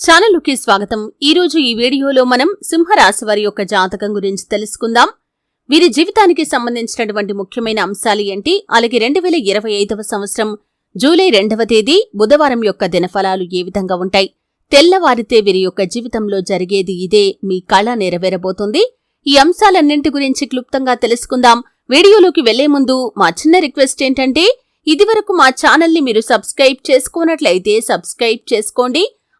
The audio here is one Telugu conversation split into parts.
ఛానల్కి స్వాగతం. ఈ రోజు ఈ వీడియోలో మనం సింహరాశి వారి యొక్క జాతకం గురించి తెలుసుకుందాం. వీరి జీవితానికి సంబంధించినటువంటి ముఖ్యమైన అంశాలు ఏంటి? అలాగే రెండు వేల ఇరవై ఐదవ సంవత్సరం జూలై రెండవ తేదీ బుధవారం యొక్క దినఫలాలు ఏ విధంగా ఉంటాయి? తెల్లవారితే వీరి యొక్క జీవితంలో జరిగేది ఇదే. మీ కళ నెరవేరబోతుంది. ఈ అంశాలన్నింటి గురించి క్లుప్తంగా తెలుసుకుందాం. వీడియోలోకి వెళ్ళే ముందు మా చిన్న రిక్వెస్ట్ ఏంటంటే ఇదివరకు మా ఛానల్ని మీరు సబ్స్క్రైబ్ చేసుకోనట్లయితే సబ్స్క్రైబ్ చేసుకోండి.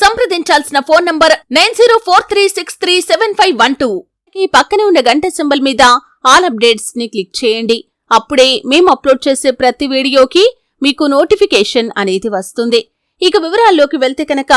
సంప్రదించాల్సిన phone number nine zero four three six three seven five one two. ఈ పక్కనే ఉన్న గంట సింబల్ మీద ఆల్ అప్డేట్స్ని క్లిక్ చేయండి. అప్పుడే మేము అప్లోడ్ చేసే ప్రతి వీడియోకి మీకు నోటిఫికేషన్ అనేది వస్తుంది. ఇక వివరాల్లోకి వెళ్తే కనుక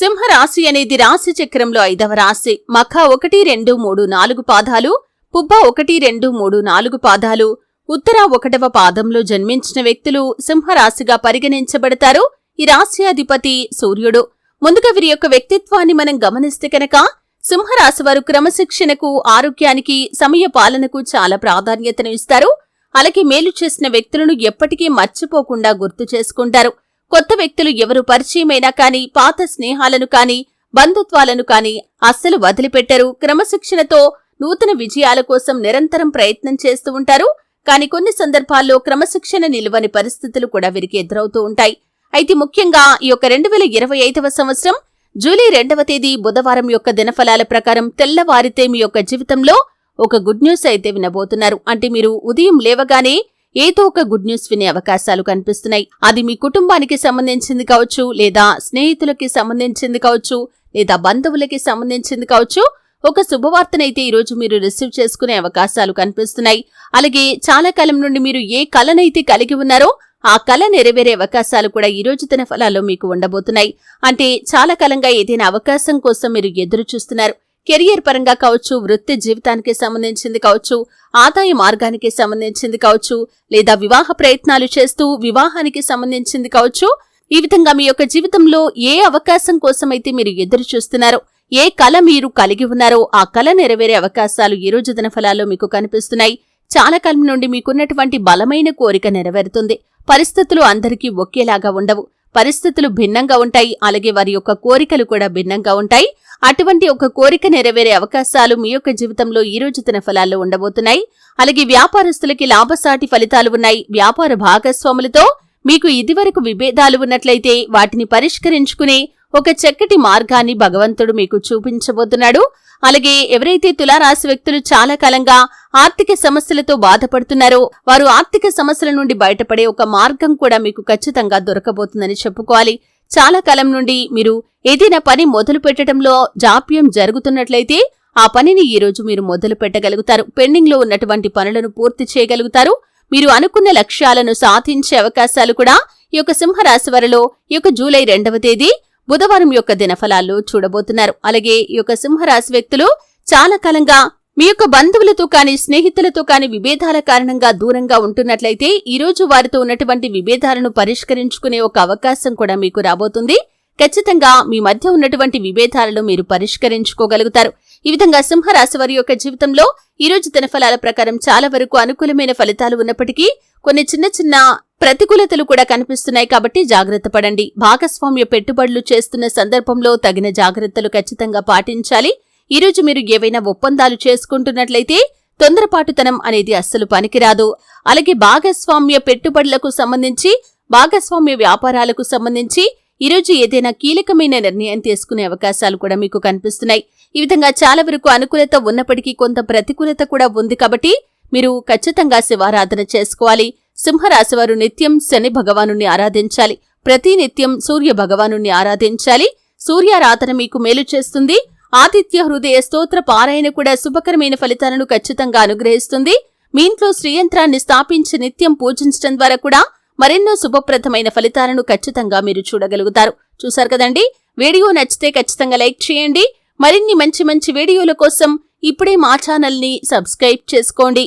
సింహరాశి అనేది రాశి చక్రంలో ఐదవ రాశి. మఖ ఒకటి రెండు మూడు నాలుగు పాదాలు పుబ్బ ఒకటి రెండు మూడు నాలుగు పాదాలు ఉత్తర ఒకటవ పాదంలో జన్మించిన వ్యక్తులు సింహరాశిగా పరిగణించబడతారు. ఈ రాశ్యాధిపతి సూర్యుడు. ముందుగా వీరి యొక్క వ్యక్తిత్వాన్ని మనం గమనిస్తే కనుక సింహరాశి వారు క్రమశిక్షణకు ఆరోగ్యానికి సమయ పాలనకు చాలా ప్రాధాన్యతను ఇస్తారు. అలాగే మేలు చేసిన వ్యక్తులను ఎప్పటికీ మర్చిపోకుండా గుర్తు చేసుకుంటారు. కొత్త వ్యక్తులు ఎవరు పరిచయమైనా కాని పాత స్నేహాలను కాని బంధుత్వాలను కాని అస్సలు వదిలిపెట్టరు. క్రమశిక్షణతో నూతన విజయాల కోసం నిరంతరం ప్రయత్నం చేస్తూ ఉంటారు. కాని కొన్ని సందర్భాల్లో క్రమశిక్షణ నిలువని పరిస్థితులు కూడా వీరికి ఎదురవుతూ ఉంటాయి. అయితే ముఖ్యంగా ఈ యొక్క రెండు వేల ఇరవై ఐదవ సంవత్సరం జూలై రెండవ తేదీ బుధవారం యొక్క దినఫలాల ప్రకారం తెల్లవారితే మీ యొక్క జీవితంలో ఒక గుడ్ న్యూస్ అయితే వినబోతున్నారు. అంటే మీరు ఉదయం లేవగానే ఏదో ఒక గుడ్ న్యూస్ వినే అవకాశాలు కనిపిస్తున్నాయి. అది మీ కుటుంబానికి సంబంధించింది కావచ్చు లేదా స్నేహితులకి సంబంధించింది కావచ్చు లేదా బంధువులకి సంబంధించింది కావచ్చు ఒక శుభవార్తనైతే ఈరోజు మీరు రిసీవ్ చేసుకునే అవకాశాలు కనిపిస్తున్నాయి. అలాగే చాలా కాలం నుండి మీరు ఏ కళనైతే కలిగి ఉన్నారో ఆ కళ నెరవేరే అవకాశాలు కూడా ఈ రోజు తన ఫలాల్లో మీకు ఉండబోతున్నాయి. అంటే చాలా కాలంగా ఏదైనా అవకాశం కోసం మీరు ఎదురు చూస్తున్నారు. కెరియర్ పరంగా కావచ్చు వృత్తి జీవితానికి సంబంధించింది కావచ్చు ఆదాయ మార్గానికి సంబంధించింది కావచ్చు లేదా వివాహ ప్రయత్నాలు చేస్తూ వివాహానికి సంబంధించింది కావచ్చు ఈ విధంగా మీ యొక్క జీవితంలో ఏ అవకాశం కోసమైతే మీరు ఎదురు చూస్తున్నారో ఏ కళ మీరు కలిగి ఉన్నారో ఆ కళ నెరవేరే అవకాశాలు ఈ రోజు దిన ఫలాల్లో మీకు కనిపిస్తున్నాయి. చాలా కాలం నుండి మీకున్నటువంటి బలమైన కోరిక నెరవేరుతుంది. పరిస్థితులు అందరికీ ఒకేలాగా ఉండవు. పరిస్థితులు భిన్నంగా ఉంటాయి. అలాగే వారి యొక్క కోరికలు కూడా భిన్నంగా ఉంటాయి. అటువంటి ఒక కోరిక నెరవేరే అవకాశాలు మీ యొక్క జీవితంలో ఈ రోజు తన ఫలాల్లో ఉండబోతున్నాయి. అలాగే వ్యాపారస్తులకి లాభసాటి ఫలితాలు ఉన్నాయి. వ్యాపార భాగస్వాములతో మీకు ఇదివరకు విభేదాలు ఉన్నట్లయితే వాటిని పరిష్కరించుకునే ఒక చక్కటి మార్గాన్ని భగవంతుడు మీకు చూపించబోతున్నాడు. అలాగే ఎవరైతే తులారాశి వ్యక్తులు చాలా కాలంగా ఆర్థిక సమస్యలతో బాధపడుతున్నారో వారు ఆర్థిక సమస్యల నుండి బయటపడే ఒక మార్గం కూడా మీకు ఖచ్చితంగా దొరకబోతుందని చెప్పుకోవాలి. చాలా కాలం నుండి మీరు ఏదైనా పని మొదలు పెట్టడంలో జాప్యం జరుగుతున్నట్లయితే ఆ పనిని ఈ రోజు మీరు మొదలు పెట్టగలుగుతారు. పెండింగ్లో ఉన్నటువంటి పనులను పూర్తి చేయగలుగుతారు. మీరు అనుకున్న లక్ష్యాలను సాధించే అవకాశాలు కూడా ఈ యొక్క సింహరాశి వారిలో ఈ యొక్క జూలై రెండవ తేదీ బుధవారం యొక్క దినఫలాల్లో చూడబోతున్నారు. అలాగే ఈ యొక్క సింహరాశి వ్యక్తులు చాలా కాలంగా మీ యొక్క బంధువులతో కాని స్నేహితులతో కాని విభేదాల కారణంగా దూరంగా ఉంటున్నట్లయితే ఈ రోజు వారితో ఉన్నటువంటి విభేదాలను పరిష్కరించుకునే ఒక అవకాశం కూడా మీకు రాబోతుంది. ఖచ్చితంగా మీ మధ్య ఉన్నటువంటి విభేదాలను మీరు పరిష్కరించుకోగలుగుతారు. ఈ విధంగా సింహరాశి వారి యొక్క జీవితంలో ఈ రోజు దినఫలాల ప్రకారం చాలా వరకు అనుకూలమైన ఫలితాలు ఉన్నప్పటికీ కొన్ని చిన్న చిన్న ప్రతికూలతలు కూడా కనిపిస్తున్నాయి కాబట్టి జాగ్రత్త పడండి. భాగస్వామ్య పెట్టుబడులు చేస్తున్న సందర్భంలో తగిన జాగ్రత్తలు ఖచ్చితంగా పాటించాలి. ఈరోజు మీరు ఏవైనా ఒప్పందాలు చేసుకుంటున్నట్లయితే తొందరపాటుతనం అనేది అస్సలు పనికిరాదు. అలాగే భాగస్వామ్య పెట్టుబడులకు సంబంధించి భాగస్వామ్య వ్యాపారాలకు సంబంధించి ఈరోజు ఏదైనా కీలకమైన నిర్ణయం తీసుకునే అవకాశాలు కూడా మీకు కనిపిస్తున్నాయి. ఈ విధంగా చాలా వరకు అనుకూలత ఉన్నప్పటికీ కొంత ప్రతికూలత కూడా ఉంది కాబట్టి మీరు ఖచ్చితంగా శివారాధన చేసుకోవాలి. సింహరాశివారు నిత్యం శని భగవాను ఆరాధించాలి. ప్రతి నిత్యం సూర్య భగవాను ఆరాధించాలి. సూర్యారాధన మీకు మేలు చేస్తుంది. ఆదిత్య హృదయ స్తోత్ర పారాయణ కూడా శుభకరమైన ఫలితాలను ఖచ్చితంగా అనుగ్రహిస్తుంది. మీ ఇంట్లో శ్రీయంత్రాన్ని స్థాపించి నిత్యం పూజించడం ద్వారా కూడా మరెన్నో శుభప్రదమైన ఫలితాలను ఖచ్చితంగా మీరు చూడగలుగుతారు. చూశారు కదండి? వీడియో నచ్చితే ఖచ్చితంగా లైక్ చేయండి. మరిన్ని మంచి మంచి వీడియోల కోసం ఇప్పుడే మా ఛానల్ని సబ్స్క్రైబ్ చేసుకోండి.